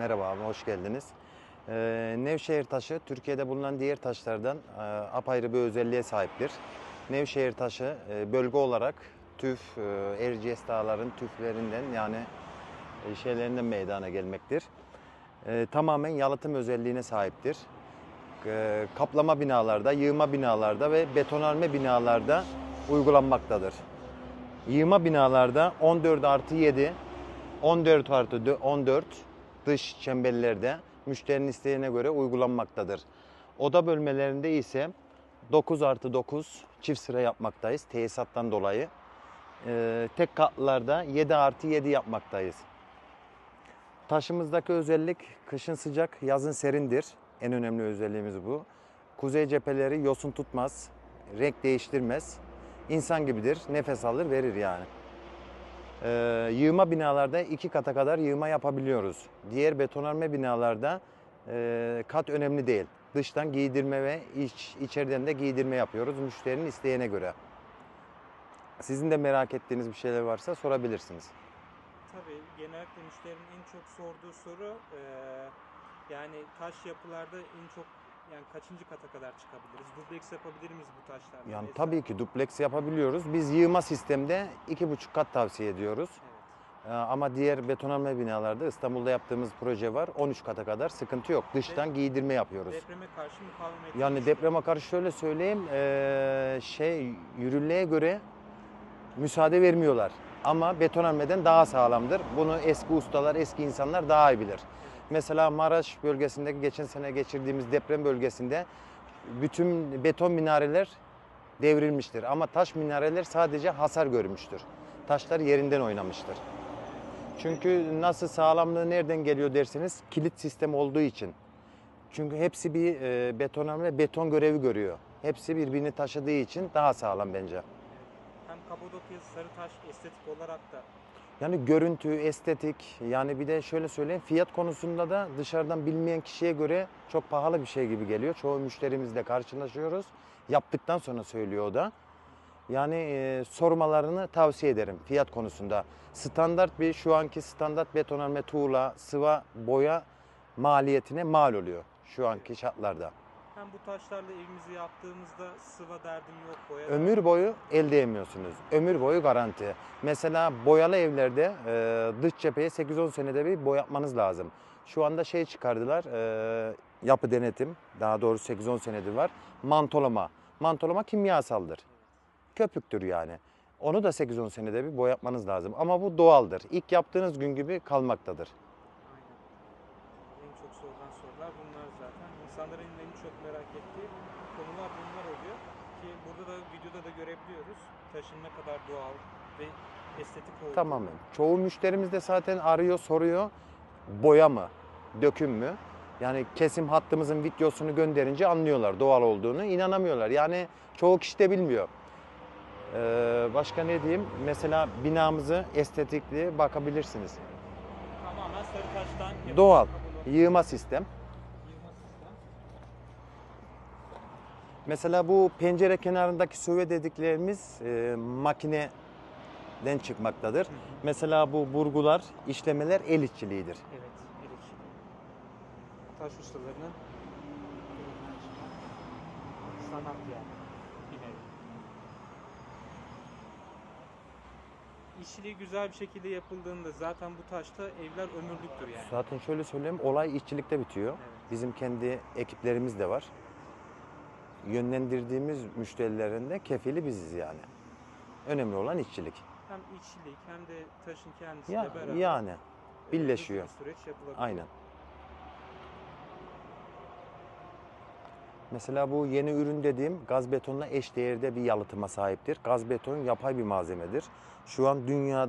Merhaba abi, hoş geldiniz. Ee, Nevşehir taşı Türkiye'de bulunan diğer taşlardan e, apayrı bir özelliğe sahiptir. Nevşehir taşı e, bölge olarak TÜF, e, Erciyes Dağları'nın tüflerinden yani e, şeylerinden meydana gelmektir. E, tamamen yalıtım özelliğine sahiptir. E, kaplama binalarda, yığma binalarda ve betonarme binalarda uygulanmaktadır. Yığma binalarda 14 artı 7, 14 artı dö- 14 dış çemberlerde müşterinin isteğine göre uygulanmaktadır. Oda bölmelerinde ise 9 artı 9 çift sıra yapmaktayız tesisattan dolayı. Ee, tek katlarda 7 artı 7 yapmaktayız. Taşımızdaki özellik kışın sıcak, yazın serindir. En önemli özelliğimiz bu. Kuzey cepheleri yosun tutmaz, renk değiştirmez. İnsan gibidir, nefes alır, verir yani. Ee, yığma binalarda iki kata kadar yığma yapabiliyoruz. Diğer betonarme binalarda e, kat önemli değil. Dıştan giydirme ve iç, içeriden de giydirme yapıyoruz müşterinin isteğine göre. Sizin de merak ettiğiniz bir şeyler varsa sorabilirsiniz. Tabii genellikle müşterinin en çok sorduğu soru eee, yani taş yapılarda en çok yani kaçıncı kata kadar çıkabiliriz? Dubleks yapabilir miyiz bu taşlarla? Yani tabii ki dupleks yapabiliyoruz. Biz yığma sistemde iki buçuk kat tavsiye ediyoruz. Evet. Ee, Ama diğer betonarme binalarda İstanbul'da yaptığımız proje var. 13 kata kadar sıkıntı yok. Dıştan giydirme yapıyoruz. Depreme karşı mukavemetli. Yani depreme karşı şöyle söyleyeyim, eee, şey yürürlüğe göre müsaade vermiyorlar. Ama betonarmeden daha sağlamdır. Bunu eski ustalar, eski insanlar daha iyi bilir. Mesela Maraş bölgesindeki geçen sene geçirdiğimiz deprem bölgesinde bütün beton minareler devrilmiştir. Ama taş minareler sadece hasar görmüştür. Taşlar yerinden oynamıştır. Çünkü nasıl sağlamlığı nereden geliyor derseniz kilit sistem olduğu için. Çünkü hepsi bir e, betonarme beton görevi görüyor. Hepsi birbirini taşıdığı için daha sağlam bence. Hem Kapadokya Sarıtaş estetik olarak da Yani görüntü, estetik yani bir de şöyle söyleyeyim fiyat konusunda da dışarıdan bilmeyen kişiye göre çok pahalı bir şey gibi geliyor. Çoğu müşterimizle karşılaşıyoruz. Yaptıktan sonra söylüyor o da. Yani e, sormalarını tavsiye ederim fiyat konusunda. Standart bir şu anki standart betonarme tuğla, sıva, boya maliyetine mal oluyor şu anki şartlarda. Hem bu taşlarla evimizi yaptığımızda sıva derdim yok boya. Ömür boyu elde edemiyorsunuz. Ömür boyu garanti. Mesela boyalı evlerde e, dış cepheye 8-10 senede bir boyatmanız lazım. Şu anda şey çıkardılar, e, yapı denetim, daha doğrusu 8-10 senedir var. Mantolama. Mantolama kimyasaldır. Köpüktür yani. Onu da 8-10 senede bir boyatmanız lazım. Ama bu doğaldır. İlk yaptığınız gün gibi kalmaktadır. Aynen. En çok sorulan sorular bunlar zaten. İnsanların en çok merak ettiği konular bunlar oluyor. Ki burada da videoda da görebiliyoruz. Taşın ne kadar doğal ve estetik olduğunu. Tamamen. Çoğu müşterimiz de zaten arıyor, soruyor. Boya mı? Döküm mü? Yani kesim hattımızın videosunu gönderince anlıyorlar doğal olduğunu. inanamıyorlar. Yani çoğu kişi de bilmiyor. Ee, başka ne diyeyim? Mesela binamızı estetikli bakabilirsiniz. Tamamen sarı taştan Doğal. Yığma sistem. yığma sistem. Mesela bu pencere kenarındaki söve dediklerimiz e, makineden çıkmaktadır. Hı hı. Mesela bu burgular, işlemeler el işçiliğidir. Evet, el işi. Taş ustalarının sanat yani. İşçiliği güzel bir şekilde yapıldığında zaten bu taşta evler ömürlüktür yani. Zaten şöyle söyleyeyim, olay işçilikte bitiyor. Evet. Bizim kendi ekiplerimiz de var. Yönlendirdiğimiz müşterilerin de kefili biziz yani. Önemli olan işçilik. Hem işçilik hem de taşın kendisiyle Ya, beraber yani e, birleşiyor. bir süreç yapılabiliyor. aynen. Mesela bu yeni ürün dediğim gaz betonla eş değerde bir yalıtıma sahiptir. Gaz beton yapay bir malzemedir. Şu an dünyada